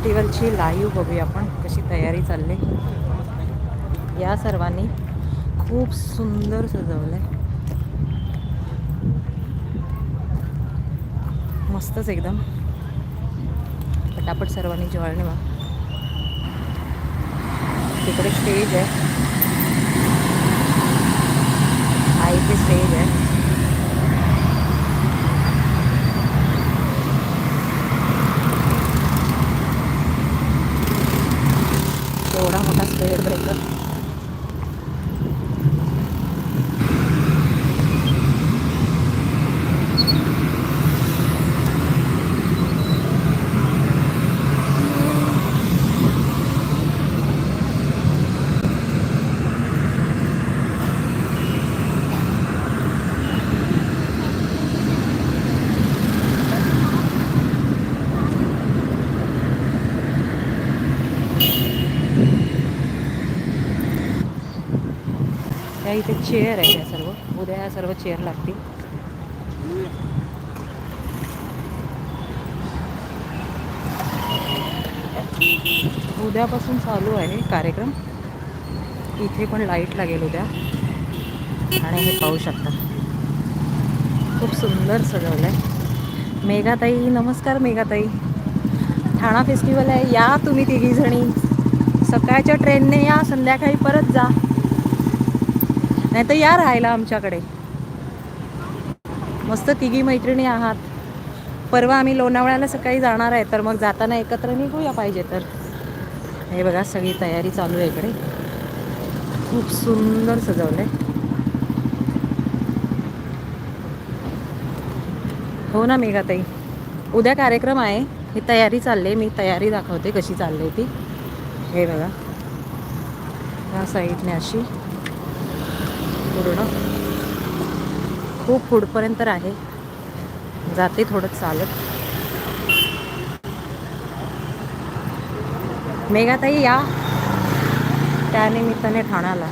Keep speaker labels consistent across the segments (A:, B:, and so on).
A: फेस्टिवलची live बघूया आपण कशी तयारी चालली. या सर्वांनी खूप सुंदर सजवलं आहे मस्तच एकदम. पटापट सर्वांनी जळणी वा तिकडे स्टेज आहे. आई ते स्टेज आहे. கிடைக்கும் त्या इथे चेअर आहे या सर्व. उद्या या सर्व चेअर लागतील. उद्यापासून चालू आहे कार्यक्रम. इथे पण लाइट लागेल उद्या. आणि हे पाहू शकता. खूप सुंदर सजवलं आहे मेघाताई नमस्कार मेघाताई. ठाणा फेस्टिवल आहे. या तुम्ही तिघीजणी. सकाळच्या ट्रेनने या संध्याकाळी परत जा. नाही तर या राहायला आमच्याकडे. मस्त तिघी मैत्रिणी आहात. परवा आम्ही लोणावळ्याला सकाळी जाणार आहे तर मग जाताना एकत्र निघूया पाहिजे तर. हे बघा सगळी तयारी चालू आहे इकडे. खूप सुंदर सजवलं आहे हो ना मेघाताई. उद्या कार्यक्रम आहे. ही तयारी चालली आहे मी तयारी दाखवते कशी चालली आहे ती. हे बघा. या साईडने अशी. पूर्ण. खूप पुढपर्यंत आहे. जाते थोडं चालत. मेघाताई या. त्यानिमित्ताने ठाण्याला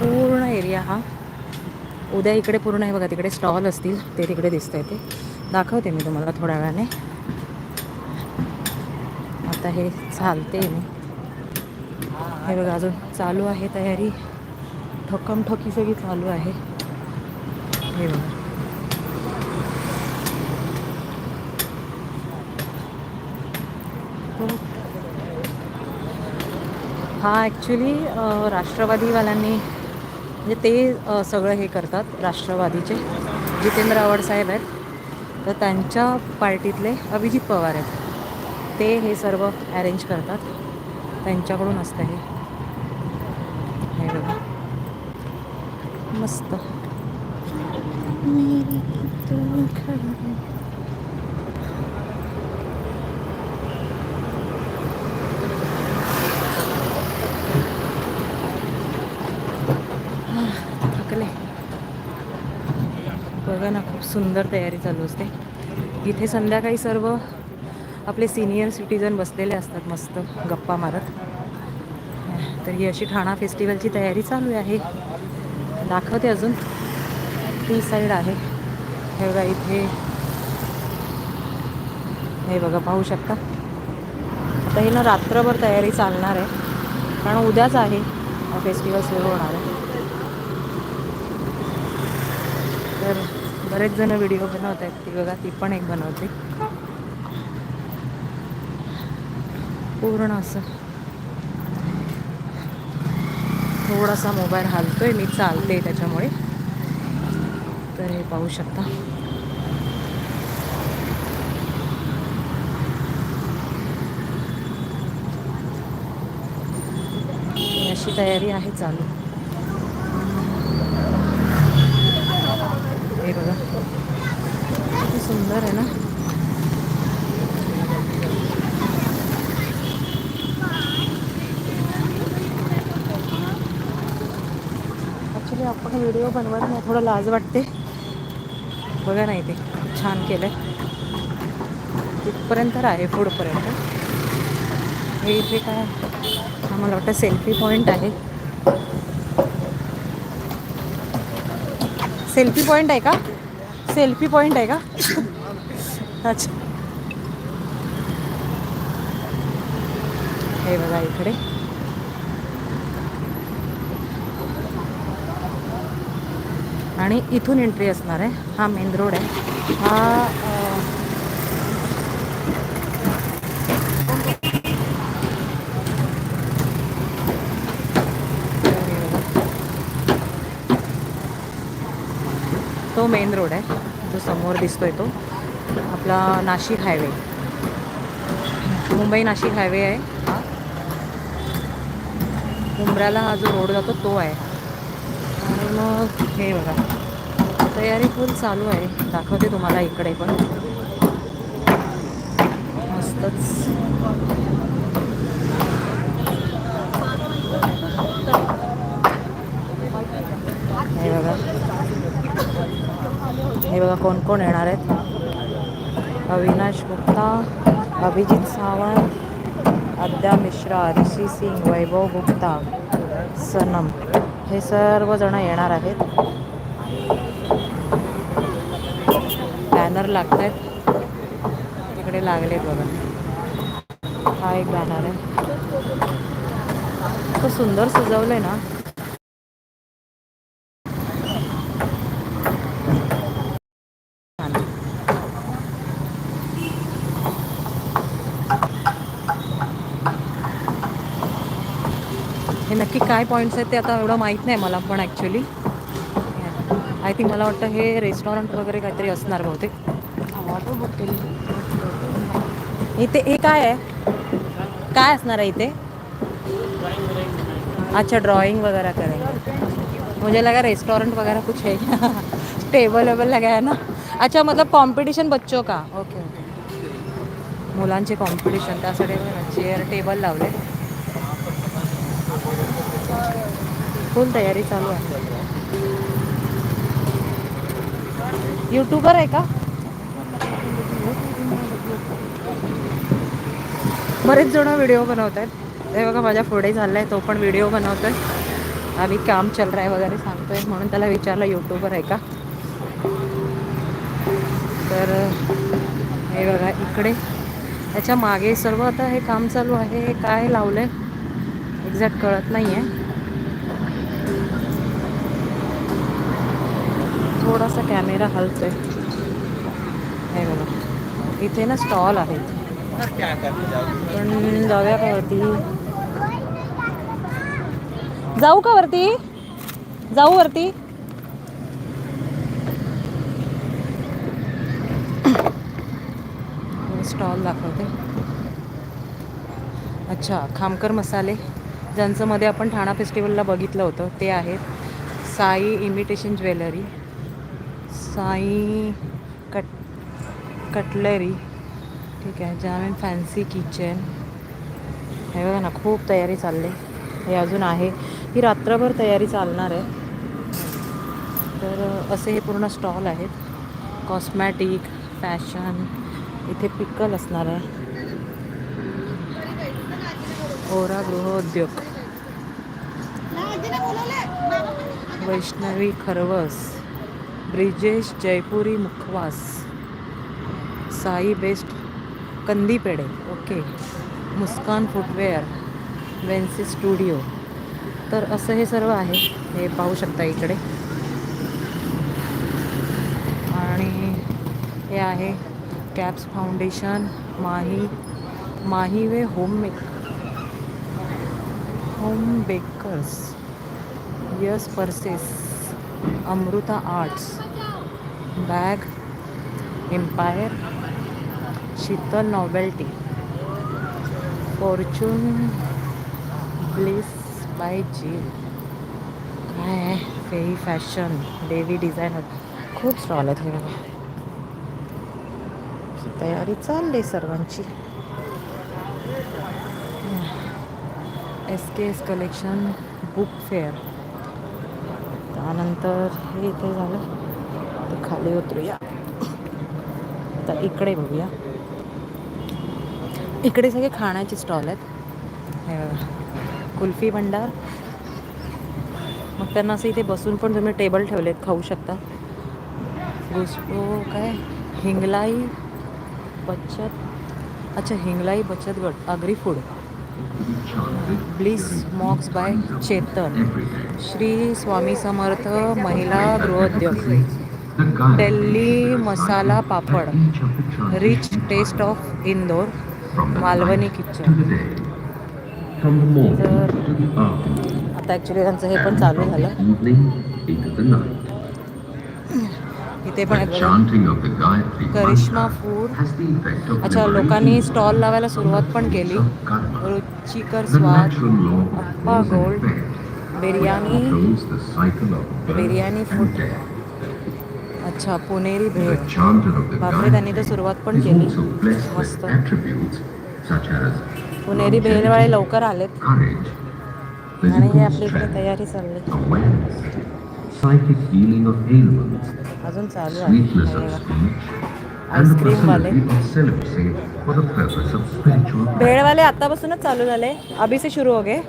A: पूर्ण एरिया हा उद्या इकडे पूर्ण आहे बघा तिकडे स्टॉल असतील ते तिकडे दिसत आहे ते. दाखवते मी तुम्हाला थोड्या वेळाने. आता हे चालते मी. हे बघा अजून चालू आहे तयारी. ठोकम ठोकी सगळी चालू आहे. हे बघा. हा ॲक्च्युली राष्ट्रवादीवाल्यांनी म्हणजे ते सगळं हे करतात राष्ट्रवादीचे. जितेंद्र आव्हाड साहेब आहेत. तर त्यांच्या पार्टीतले अभिजित पवार आहेत. ते हे सर्व अरेंज करतात. त्यांच्याकडून असतं हे. हे बघा. मस्त. बघा ना खूप सुंदर तयारी चालू असते. इथे संध्याकाळी सर्व आपले सिनियर सिटीजन बसलेले असतात मस्त गप्पा मारत. तर ही अशी ठाणा फेस्टिवलची तयारी चालू आहे. दाखवते अजून. ती साईड आहे. हे बघा इथे. हे बघा पाहू शकता. आता हे ना रात्रभर तयारी चालणार आहे. कारण उद्याच आहे. हा फेस्टिवल सुरू होणार आहे. तर बरेच जण व्हिडिओ बनवत आहेत. ती बघा ती पण एक बनवते. पूर्ण असं. थोडासा मोबाईल हलतोय मी चालते त्याच्यामुळे. तर हे पाहू शकता. अशी तयारी आहे चालू. हे बघा. किती सुंदर आहे ना? ॲक्च्युली आपण व्हिडिओ बनवत नाही थोडं लाज वाटते. बघा नाही ते छान केलं आहे तिथपर्यंत आहे पुढपर्यंत. हे इथे काय? आम्हाला मला वाटतं सेल्फी पॉईंट आहे. सेल्फी पॉइंट आहे का? सेल्फी पॉइंट आहे का? अच्छा. हे बघा इकडे. आणि इथून एंट्री असणार आहे. हा मेन रोड आहे. हा तो मेन रोड आहे. जो समोर दिसतोय तो. आपला नाशिक हायवे मुंबई नाशिक हायवे आहे हा. मुंब्र्याला हा जो रोड जातो तो आहे. आणि मग हे बघा. तयारी फुल चालू आहे. दाखवते तुम्हाला इकडे पण. मस्तच हे बघा हे बघा कोण कोण येणार आहेत? अविनाश गुप्ता अभिजित सावंत आद्या मिश्रा ऋषी सिंग वैभव गुप्ता सनम. हे सर्वजण येणार आहेत. बॅनर लागत आहेत तिकडे लागलेत बघा. हा एक बॅनर आहे. खूप सुंदर सजवलं आहे ना छान. हे नक्की काय पॉईंट्स आहेत ते आता एवढं माहीत नाही मला पण ॲक्च्युली आय थिंक मला वाटतं हे रेस्टॉरंट वगैरे काहीतरी असणार बहुतेक. बुक केली इथे हे काय आहे? काय असणार आहे इथे? अच्छा ड्रॉइंग वगैरह करेंगे मुझे लगा रेस्टोरेंट वगैरह कुछ है. टेबल वेबल लगा है ना? अच्छा मतलब कॉम्पिटिशन बच्चों का. ओके ओके मुलांचे कॉम्पिटिशन त्यासाठी चेअर टेबल लावले. फुल तयारी चालू आहे. यूट्यूबर आहे का? बरेच जण व्हिडिओ बनवत आहेत हे बघा माझ्या पुढे झाला आहे तो पण व्हिडिओ बनवतोय. आम्ही काम चल रहा है वगैरे सांगतोय म्हणून त्याला विचारलं यूट्यूबर आहे का? तर हे बघा इकडे. त्याच्यामागे सर्व आता हे काम चालू आहे हे काय लावलंय? एक्झॅक्ट कळत नाही आहे थोडासा कॅमेरा हलतोय हे बघा इथे ना स्टॉल आहे पण जाऊया का वरती जाऊ का वरती जाऊ वरती स्टॉल दाखवते अच्छा खामकर मसाले ज्यांचं मध्ये आपण ठाणा फेस्टिवलला बघितलं होतं ते आहेत Sai imitation jewellery Sai cut cutlery. ठीक आहे जामीन फॅन्सी किचन हे बघा ना खूप तयारी चालली. हे अजून आहे. ही रात्रभर तयारी चालणार आहे. तर असे हे पूर्ण स्टॉल आहेत. कॉस्मॅटिक फॅशन इथे पिकल असणार आहे. ओरा गृहोद्योग Vaishnavi Kharvas. Brijesh Jaipuri Mukhwas. Sai best Kandi Pedhe okay. Muskan footwear Vency studio. तर असं हे सर्व आहे. हे पाहू शकता इकडे. आणि हे आहे caps foundation Mahi माहीवे home make home bakers. Yes purses. Amruta arts. Bag empire Sheetal novelty. Fortune bliss by G काय फेई फॅशन डेवी डिझायनर. खूप स्टॉल आहेत हे बघा तयारी चालली सर्वांची. S K S collection book fair. त्यानंतर हे इथे झालं. तर खाली उतरूया. तर इकडे बघूया. इकडे सगळे खाण्याचे स्टॉल आहेत. कुल्फी भंडार. मग त्यांना असं इथे बसून पण तुम्ही टेबल ठेवलेत खाऊ शकता. गुस्पो काय? हिंगलाई बचत. अच्छा हिंगलाई बचत गट अग्री फूड ब्लिस मॉक्स बाय चेतन श्री स्वामी समर्थ महिला गृहोद्योग Delhi masala papad rich taste of Indore Malvani kitchen. तर आता ॲक्च्युली त्यांचं हे पण चालू झालं. इथे पण करिश्मा फूड. अच्छा लोकांनी स्टॉल लावायला सुरुवात पण केली. रुचिकर स्वाद अप्पा गोल्ड
B: बिरयानी
A: बिर्याणी फूड अच्छा पुणेरी
B: भेट
A: बापरे त्यांनी तर सुरुवात पण केली. मस्त. पुणेरी भेळवाळे लवकर आलेत. आणि हे आपली इकडे तयारी चालली. अजून चालू आहे.
B: Sweetness of
A: बघा.
B: speech, and the
A: Ice-cream वाले.
B: facility of celibacy for the purpose of spiritual
A: भेळवाले आतापासूनच चालू झाले. अभी से शुरू हो गए.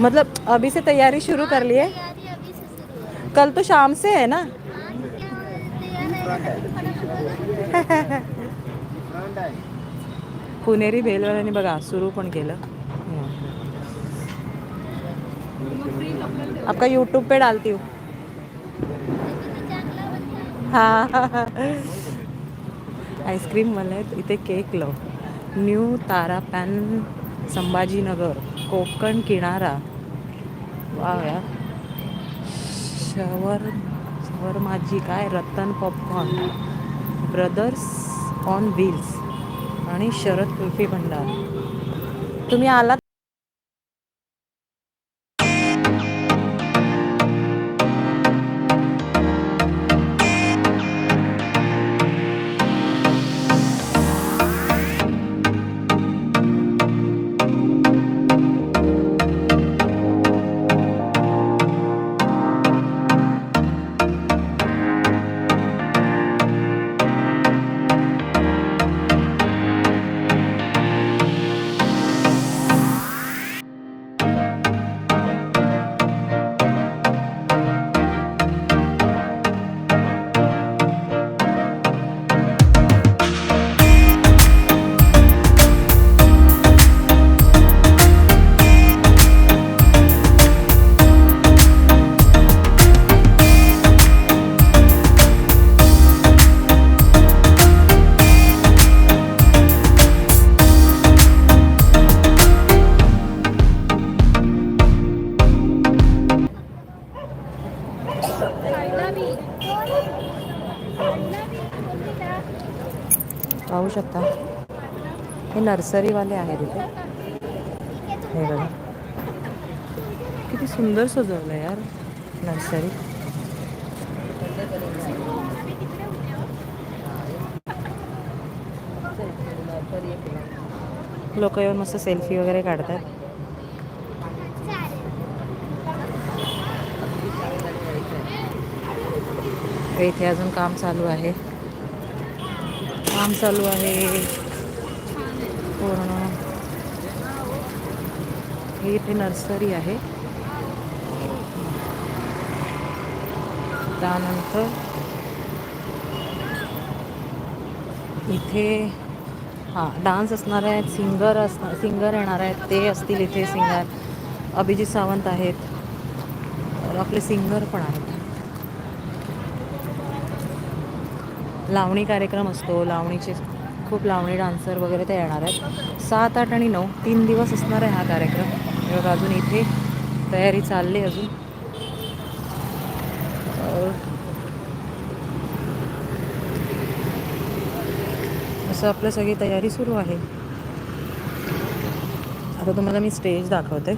A: मतलब अभी से तैयारी शुरू कर लिए
C: है
A: कल तो शाम से है ना? पुणेरी भेलवाल्यांनी बघा सुरू पण केलं. आपका यूट्यूब पे डालती हूँ. हाँ. आईस्क्रीम मला आहेत. इथे cake love. New Tara pan Sambhajinagar Kokan Kinara. वा शवर शवर माझी काय? Ratan popcorn brothers on wheels आणि शरद कुल्फी भंडार. तुम्ही आलात नर्सरीवाले आहेत इथे. हे बघा. किती सुंदर सजवलं यार नर्सरी. लोक येऊन मस्त सेल्फी वगैरे काढतात. इथे अजून काम चालू आहे. काम चालू आहे. पूर्ण. ही इथे नर्सरी आहे. त्यानंतर इथे हां डान्स असणार आहेत सिंगर असणार सिंगर येणार आहेत ते असतील इथे सिंगर. अभिजित सावंत आहेत. आपले सिंगर पण आहेत. लावणी कार्यक्रम असतो लावणीचे खूप लावणी डान्सर वगैरे ते येणार आहेत. सात आठ आणि नऊ तीन दिवस असणार आहे हा कार्यक्रम. बघा अजून इथे तयारी चालली अजून. असं आपलं सगळी तयारी सुरू आहे. आता तुम्हाला मी स्टेज दाखवते.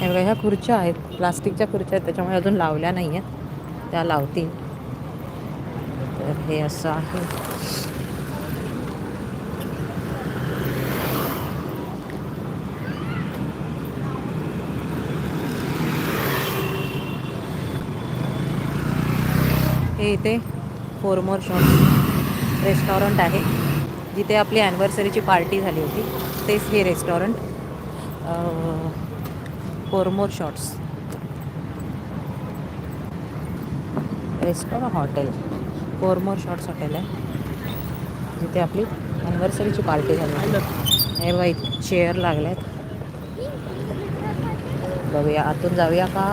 A: हे बघा ह्या खुर्च्या आहेत. प्लास्टिकच्या खुर्च्या आहेत त्याच्यामुळे अजून लावल्या नाही आहेत त्या लावतील. तर हे असं आहे. हे इथे फोर मोर शॉप रेस्टॉरंट आहे. जिथे आपली ॲनिव्हर्सरीची पार्टी झाली होती. तेच हे restaurant four more shots restaurant hotel four more shots hotel आहे. जिथे आपली ॲनिव्हर्सरीची पार्टी झाली हे बाई चेअर लागल्यात. बघूया आतून जाऊया का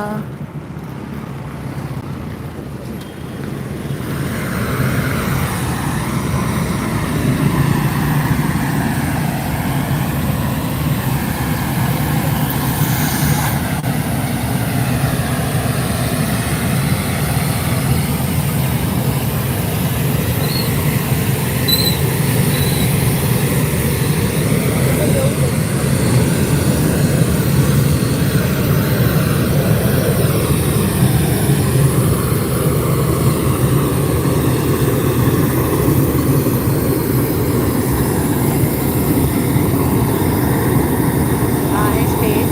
A: हा आहे स्टेज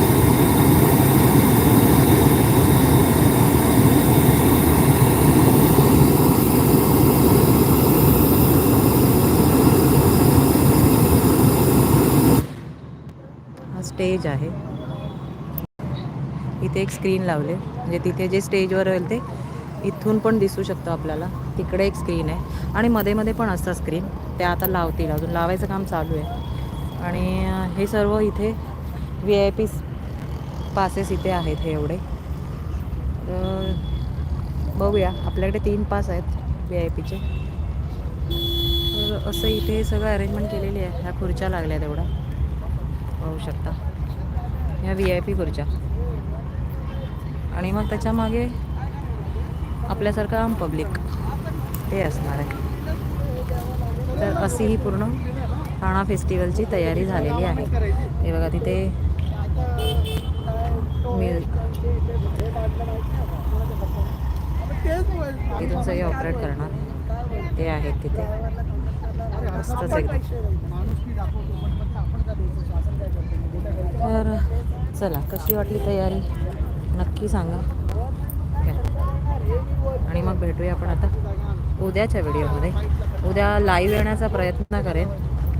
A: हा स्टेज आहे इथे एक स्क्रीन लावले. म्हणजे तिथे जे स्टेजवर होईल ते इथून पण दिसू शकतं आपल्याला. तिकडे एक स्क्रीन आहे. आणि मध्ये मध्ये पण असतं स्क्रीन ते आता लावतील. अजून लावायचं काम चालू आहे. आणि हे सर्व इथे व्ही आय पी पासेस इथे आहेत हे एवढे. तर बघूया. आपल्याकडे तीन पास आहेत व्ही आय पीचे तर असं इथे सगळं अरेंजमेंट केलेली आहे. ह्या खुर्च्या लागल्या तेवढ्या पाहू शकता. ह्या व्ही आय पी खुर्च्या. आणि मग त्याच्यामागे आपल्यासारखं आम पब्लिक. ते असणार आहे. तर अशी ही पूर्ण ठाणा फेस्टिवलची तयारी झालेली आहे. ते बघा तिथे तिथून सगळे ऑपरेट करणार. ते आहेत तिथे. मस्तच एकदम तर चला कशी वाटली तयारी? नक्की सांगा. आणि मग भेटूया आपण आता उद्याच्या व्हिडिओमध्ये. उद्या लाईव्ह येण्याचा प्रयत्न करेन.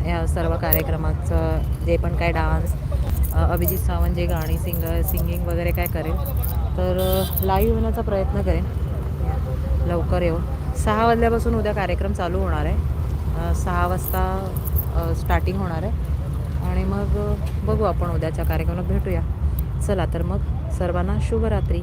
A: या सर्व कार्यक्रमाचं जे पण काय डान्स अभिजित सावंत जे गाणी सिंगर सिंगिंग वगैरे काय करेन तर लाईव्ह येण्याचा प्रयत्न करेन. लवकर येऊ. सहा वाजल्यापासून उद्या कार्यक्रम चालू होणार आहे. सहा वाजता स्टार्टिंग होणार आहे. आणि मग बघू आपण उद्याच्या कार्यक्रमात भेटूया. चला तर मग. सर्वांना शुभरात्री.